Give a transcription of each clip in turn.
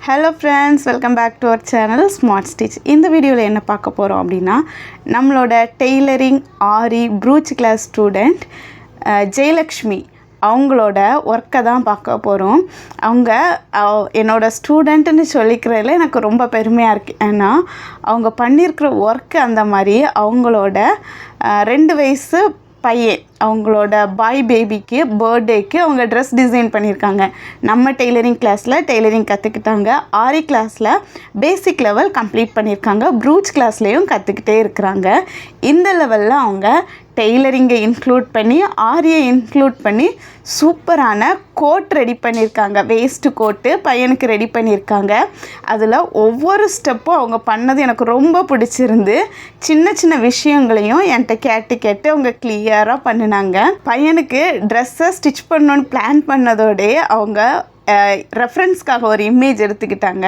Hello friends welcome back to our channel smart stitch இந்த வீடியோவில் என்ன பார்க்க போகிறோம் அப்படின்னா நம்மளோட tailoring aari brooch class student Jayalakshmi அவங்களோட ஒர்க்கை தான் பார்க்க போகிறோம் அவங்க என்னோடய ஸ்டூடெண்ட்டுன்னு சொல்லிக்கிறதுல எனக்கு ரொம்ப பெருமையாக இருக்குது ஏன்னா அவங்க பண்ணியிருக்கிற ஒர்க்கு அந்த மாதிரி அவங்களோட ரெண்டு வயசு பையன் அவங்களோட பாய் பேபிக்கு பர்த்டேக்கு அவங்க ட்ரெஸ் டிசைன் பண்ணியிருக்காங்க. நம்ம டெய்லரிங் கிளாஸில் டெய்லரிங் கற்றுக்கிட்டாங்க ஆரி கிளாஸில் பேசிக் லெவல் கம்ப்ளீட் பண்ணியிருக்காங்க. ப்ரூச் கிளாஸ்லேயும் கற்றுக்கிட்டே இருக்கிறாங்க. இந்த லெவலில் அவங்க டெய்லரிங்கை இன்க்ளூட் பண்ணி ஆரியை இன்க்ளூட் பண்ணி சூப்பரான கோட் ரெடி பண்ணியிருக்காங்க. வேஸ்ட்டு கோட்டு பையனுக்கு ரெடி பண்ணியிருக்காங்க. அதில் ஒவ்வொரு ஸ்டெப்பும் அவங்க பண்ணது எனக்கு ரொம்ப பிடிச்சிருந்து சின்ன சின்ன விஷயங்களையும் என்கிட்ட கேட்டு கேட்டு அவங்க கிளியராக பண்ணினாங்க. பையனுக்கு ட்ரெஸ்ஸை ஸ்டிச் பண்ணணுன்னு பிளான் பண்ணதோடே அவங்க ரெஃபரன்ஸ்க்காக ஒரு இமேஜ் எடுத்துக்கிட்டாங்க.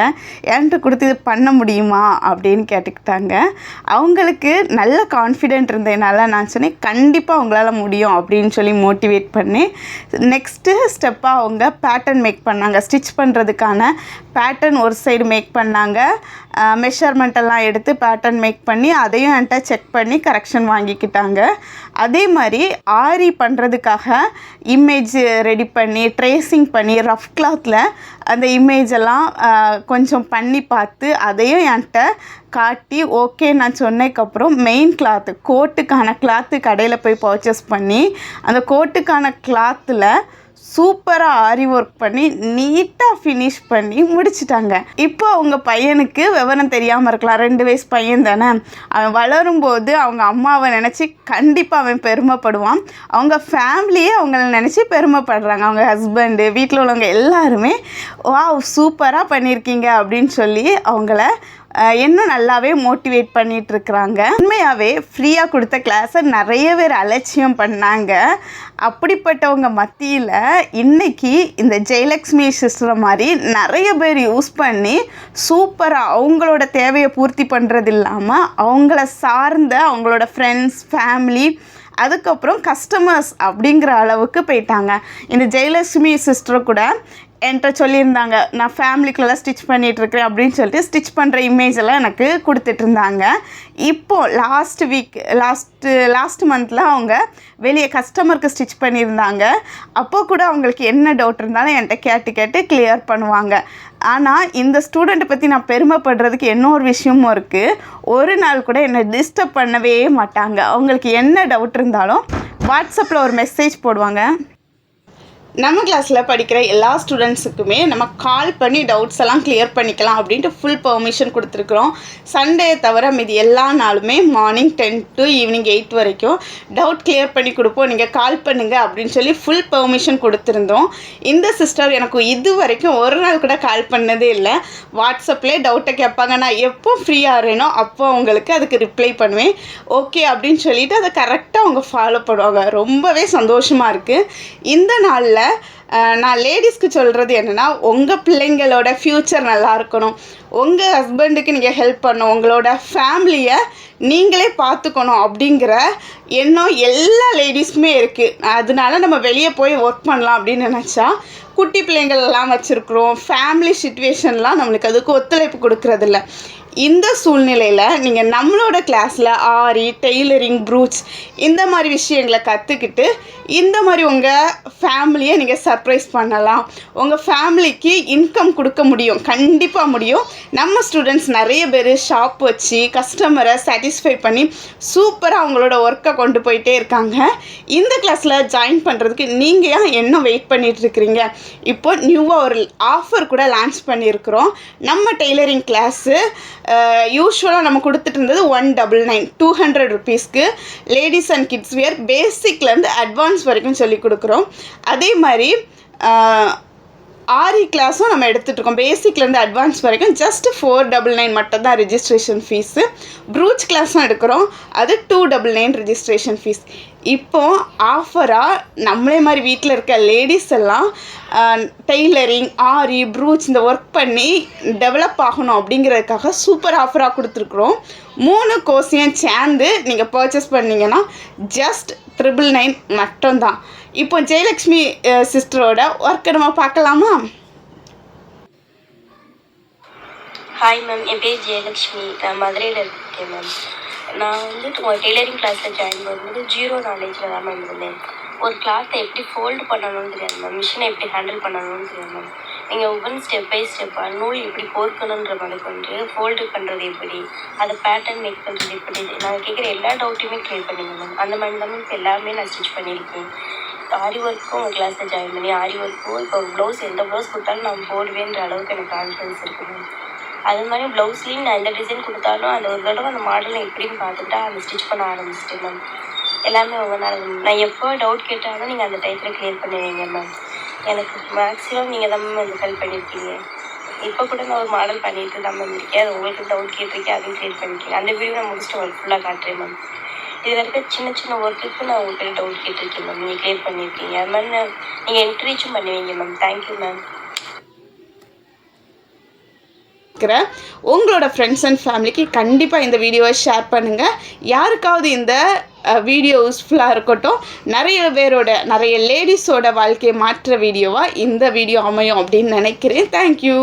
என்கிட்ட கொடுத்து இது பண்ண முடியுமா? அப்படின்னு கேட்டுக்கிட்டாங்க. அவங்களுக்கு நல்ல கான்ஃபிடென்ட் இருந்ததுனால நான் சொன்னேன் கண்டிப்பாக அவங்களால முடியும் அப்படின்னு சொல்லி மோட்டிவேட் பண்ணி நெக்ஸ்ட்டு ஸ்டெப்பாக அவங்க பேட்டர்ன் மேக் பண்ணாங்க. ஸ்டிச் பண்ணுறதுக்கான பேட்டர்ன் ஒரு சைடு மேக் பண்ணாங்க. மெஷர்மெண்ட்டெல்லாம் எடுத்து பேட்டர்ன் மேக் பண்ணி அதையும் என்கிட்ட செக் பண்ணி கரெக்ஷன் வாங்கிக்கிட்டாங்க. அதே மாதிரி ஆரி பண்ணுறதுக்காக இமேஜ் ரெடி பண்ணி ட்ரேசிங் பண்ணி ரஃப் கிளாஸ் கிளாத்தில் அந்த இமேஜ் எல்லாம் கொஞ்சம் பண்ணி பார்த்து அதையும் என்கிட்ட காட்டி ஓகே நான் சொன்னதுக்கப்புறம் மெயின் கிளாத்து கோட்டுக்கான கிளாத்து கடையில் போய் பர்ச்சேஸ் பண்ணி அந்த கோட்டுக்கான கிளாத்தில் சூப்பராக ஆரி ஒர்க் பண்ணி நீட்டாக ஃபினிஷ் பண்ணி முடிச்சிட்டாங்க. இப்போ அவங்க பையனுக்கு விவரம் தெரியாமல் இருக்கலாம். ரெண்டு வயசு பையன் தானே. அவன் வளரும்போது அவங்க அம்மாவை நினச்சி கண்டிப்பாக அவன் பெருமைப்படுவான். அவங்க ஃபேமிலியே அவங்கள நினச்சி பெருமைப்படுறாங்க. அவங்க ஹஸ்பண்டு வீட்டில் உள்ளவங்க எல்லாருமே வா சூப்பராக பண்ணியிருக்கீங்க அப்படின்னு சொல்லி அவங்கள இன்னும் நல்லாவே மோட்டிவேட் பண்ணிட்டு இருக்கிறாங்க உண்மையாகவே ஃப்ரீயாக கொடுத்த கிளாஸை நிறைய பேர் அலட்சியம் பண்ணாங்க. அப்படிப்பட்டவங்க மத்தியில் இன்னைக்கு இந்த ஜெயலக்ஷ்மி சிஸ்டர் மாதிரி நிறைய பேர் யூஸ் பண்ணி சூப்பராக அவங்களோட தேவையை பூர்த்தி பண்ணுறது இல்லாமல் அவங்கள சார்ந்த அவங்களோட ஃப்ரெண்ட்ஸ் ஃபேமிலி அதுக்கப்புறம் கஸ்டமர்ஸ் அப்படிங்கிற அளவுக்கு போயிட்டாங்க. இந்த ஜெயலட்சுமி சிஸ்டர் கூட என்கிட்ட சொல்லியிருந்தாங்க நான் ஃபேமிலிக்குள்ளே ஸ்டிச் பண்ணிகிட்ருக்கிறேன் அப்படின்னு சொல்லிட்டு ஸ்டிச் பண்ணுற இமேஜ் எல்லாம் எனக்கு கொடுத்துட்டு இருந்தாங்க இப்போது லாஸ்ட் வீக் லாஸ்ட்டு லாஸ்ட் மந்தில் அவங்க வெளியே கஸ்டமருக்கு ஸ்டிச் பண்ணியிருந்தாங்க. அப்போ கூட அவங்களுக்கு என்ன டவுட் இருந்தாலும் என்கிட்ட கேட்டு கேட்டு கிளியர் பண்ணுவாங்க. ஆனால் இந்த ஸ்டூடெண்ட்டை பற்றி நான் பெருமைப்படுறதுக்கு என்ன ஒரு விஷயமும் இருக்குது ஒரு நாள் கூட என்னை டிஸ்டர்ப் பண்ணவே மாட்டாங்க. அவங்களுக்கு என்ன டவுட் இருந்தாலும் வாட்ஸ்அப்பில் ஒரு மெசேஜ் போடுவாங்க. நம்ம கிளாஸில் படிக்கிற எல்லா ஸ்டூடெண்ட்ஸுக்குமே நம்ம கால் பண்ணி டவுட்ஸ் எல்லாம் கிளியர் பண்ணிக்கலாம் அப்படின்ட்டு ஃபுல் பெர்மிஷன் கொடுத்துருக்குறோம். சண்டே தவிர மீதி எல்லா நாளுமே morning ten to evening eight வரைக்கும் டவுட் கிளியர் பண்ணி கொடுப்போம். நீங்கள் கால் பண்ணுங்கள் அப்படின்னு சொல்லி ஃபுல் பெர்மிஷன் கொடுத்துருந்தோம். இந்த சிஸ்டர் எனக்கு இது வரைக்கும் ஒரு நாள் கூட கால் பண்ணதே இல்லை. வாட்ஸ்அப்லேயே டவுட்டை கேட்பாங்க. நான் எப்போ ஃப்ரீயாக இருந்தோ அப்போ அவங்களுக்கு அதுக்கு ரிப்ளை பண்ணுவேன். ஓகே அப்படின்னு சொல்லிட்டு அதை கரெக்டாக அவங்க ஃபாலோ பண்ணுவாங்க. ரொம்பவே சந்தோஷமாக இருக்குது இந்த நாளில் நான் லேடிஸ்க்கு சொல்கிறது என்னென்னா உங்கள் பிள்ளைங்களோட ஃப்யூச்சர் நல்லா இருக்கணும். உங்கள் ஹஸ்பண்டுக்கு நீங்கள் ஹெல்ப் பண்ணணும். உங்களோட ஃபேமிலியை நீங்களே பார்த்துக்கணும் அப்படிங்கிற எண்ணம் எல்லா லேடிஸ்க்குமே இருக்குது அதனால நம்ம வெளியே போய் ஒர்க் பண்ணலாம் அப்படின்னு நினச்சா குட்டி பிள்ளைங்கள் எல்லாம் வச்சுருக்குறோம். ஃபேமிலி சுச்சுவேஷன்லாம் நம்மளுக்கு அதுக்கு ஒத்துழைப்பு கொடுக்கறதில்ல. இந்த சூழ்நிலையில் நீங்கள் நம்மளோட கிளாஸில் ஆரி டெய்லரிங் ப்ரூட்ஸ் இந்த மாதிரி விஷயங்களை கற்றுக்கிட்டு இந்த மாதிரி உங்கள் ஃபேமிலியை நீங்கள் சர்ப்ரைஸ் பண்ணலாம். உங்கள் ஃபேமிலிக்கு இன்கம் கொடுக்க முடியும் கண்டிப்பாக முடியும். நம்ம ஸ்டூடெண்ட்ஸ் நிறைய பேர் ஷாப் வச்சு கஸ்டமரை சாட்டிஸ்ஃபை பண்ணி சூப்பராக அவங்களோட ஒர்க்கை கொண்டு போயிட்டே இருக்காங்க. இந்த கிளாஸில் ஜாயின் பண்ணுறதுக்கு நீங்கள் ஏன் என்ன வெயிட் பண்ணிட்டு இருக்கிறீங்க? இப்போ நியூவாக ஒரு ஆஃபர் கூட லான்ச் பண்ணியிருக்கிறோம். நம்ம டெய்லரிங் கிளாஸு யூஸ்வலாக நம்ம கொடுத்துட்டு இருந்தது one double nine two hundred ருபீஸ்க்கு லேடிஸ் அண்ட் கிட்ஸ் வியர் பேசிக்லேருந்து அட்வான்ஸ் வரைக்கும் சொல்லி கொடுக்குறோம். அதே மாதிரி ஆரி கிளாஸும் நம்ம எடுத்துகிட்டு இருக்கோம். பேசிக்லேருந்து அட்வான்ஸ் வரைக்கும் ஜஸ்ட் ஃபோர் டபுள் நைன் மட்டும் தான் ரிஜிஸ்ட்ரேஷன் ஃபீஸு ப்ரூச் கிளாஸும் எடுக்கிறோம். அது two double nine registration fees இப்போ ஆஃபராக நம்மளே மாதிரி வீட்டில் இருக்க லேடிஸ் எல்லாம் டெய்லரிங் ஆரி ப்ரூச் இந்த ஒர்க் பண்ணி டெவலப் ஆகணும் அப்படிங்கிறதுக்காக சூப்பர் ஆஃபராக கொடுத்துருக்குறோம். மூணு கோர்ஸையும் சேர்ந்து நீங்கள் பர்ச்சேஸ் பண்ணீங்கன்னா ஜஸ்ட் ட்ரிபிள் நைன் மட்டும்தான். இப்போ ஜெயலக்ஷ்மி சிஸ்டரோட ஒர்க்கை நம்ம பார்க்கலாமா? ஹாய் மேம் என் பேர் ஜெயலக்ஷ்மி. நான் மதுரையில் இருக்கேன் மேம் நான் வந்து உங்கள் டெய்லரிங் கிளாஸில் ஜாயின் பண்ணும்போது ஜீரோ நாலேஜில் தான் மேம் இருந்தேன். ஒரு கிளாத்தை எப்படி ஃபோல்டு பண்ணணும்னு தெரியாது மேம் மிஷினை எப்படி ஹேண்டில் பண்ணணும்னு தெரியாது மேம் நீங்கள் ஒவ்வொரு ஸ்டெப் பை ஸ்டெப்பாக நூல் எப்படி கோர்க்கணுன்ற மாதிரி கொண்டு ஃபோல்டு பண்ணுறது எப்படி அதை பேட்டர்ன் மேக் பண்ணுறது எப்படி நான் கேட்குற எல்லா டவுட்டையுமே க்ளியர் பண்ணிங்க மேம் அந்த மாதிரி தான் மேம் இப்போ எல்லாமே நான் ஸ்டிச் பண்ணியிருக்கேன். ஆரி ஒர்க்கும் உங்கள் கிளாஸில் ஜாயின் பண்ணி ஆரி ஒர்க்கும் இப்போ ப்ளவுஸ் எந்த ப்ளவுஸ் கொடுத்தாலும் நான் போடுவேன்ற அளவுக்கு எனக்கு கான்ஃபிடன்ஸ் இருக்குது மேம் அது மாதிரி ப்ளவுஸ்லேயும் நான் எந்த டிசைன் கொடுத்தாலும் அந்த ஒரு தடவை அந்த மாடலை எப்படின்னு பார்த்துட்டா அந்த ஸ்டிச் பண்ண ஆரம்பிச்சிட்டேன் மேம் எல்லாமே ஒவ்வொன்றா நான் எப்போ டவுட் கேட்டாலும் நீங்கள் அந்த டைத்தில் க்ளியர் பண்ணுவீங்க மேம் எனக்கு மேக்ஸிமம் நீங்கள் தான் மேம் எனக்கு ஹெல்ப் பண்ணியிருக்கீங்க இப்போ கூட நான் ஒரு மாடல் பண்ணிட்டு தான் மேம் இருக்கேன். அது உங்களுக்கு டவுட் கேட்டிருக்கேன் அதையும் கிளியர் பண்ணிருக்கீங்க அந்த வீடியோ நான் முடிச்சுட்டு உங்களுக்கு ஃபுல்லாக காட்டுறேன் மேம் இதில் இருக்க சின்ன சின்ன ஒர்க்குக்கு நான் உங்கள்கிட்ட டவுட் கேட்டிருக்கேன் மேம் நீங்கள் கிளியர் பண்ணியிருக்கீங்க அது மாதிரி நான் நீங்கள் என்கரேஜும் பண்ணுவீங்க மேம் தேங்க்யூ மேம் இருக்கிற உங்களோட ஃப்ரெண்ட்ஸ் அண்ட் ஃபேமிலிக்கு கண்டிப்பாக இந்த வீடியோவை ஷேர் பண்ணுங்கள் யாருக்காவது இந்த வீடியோ யூஸ்ஃபுல்லாக இருக்கட்டும் நிறைய பேரோட நிறைய லேடிஸோட வாழ்க்கையை மாற்ற வீடியோவாக இந்த வீடியோ அமையும் அப்படின்னு நினைக்கிறேன். தேங்க்யூ